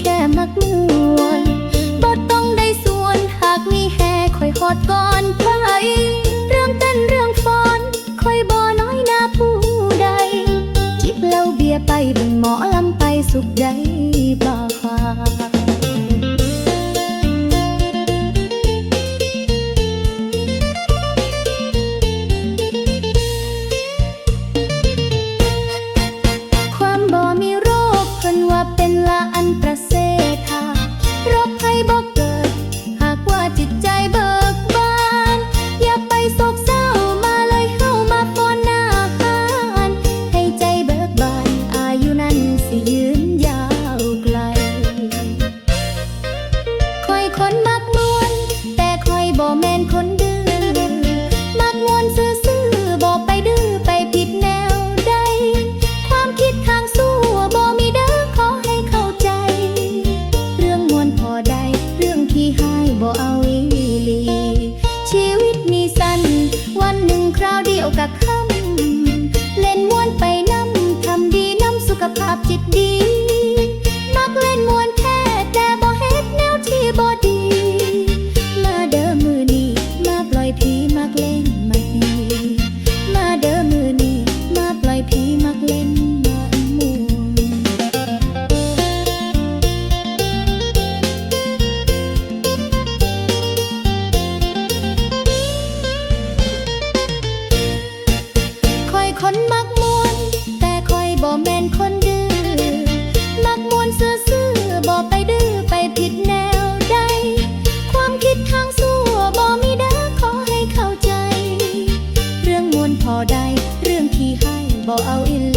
แค่มักมวนบ่ต้องได้ส่วนหากมีแห่คอยหอดก่อนไปเรื่องเต้นเรื่องฟ้อนคอยบ่น้อยหน้าผู้ใด จิบเหล้าเบียร์ไปบินหมอลำไปสุขใดบ่ จิตดี บ่เอาอิน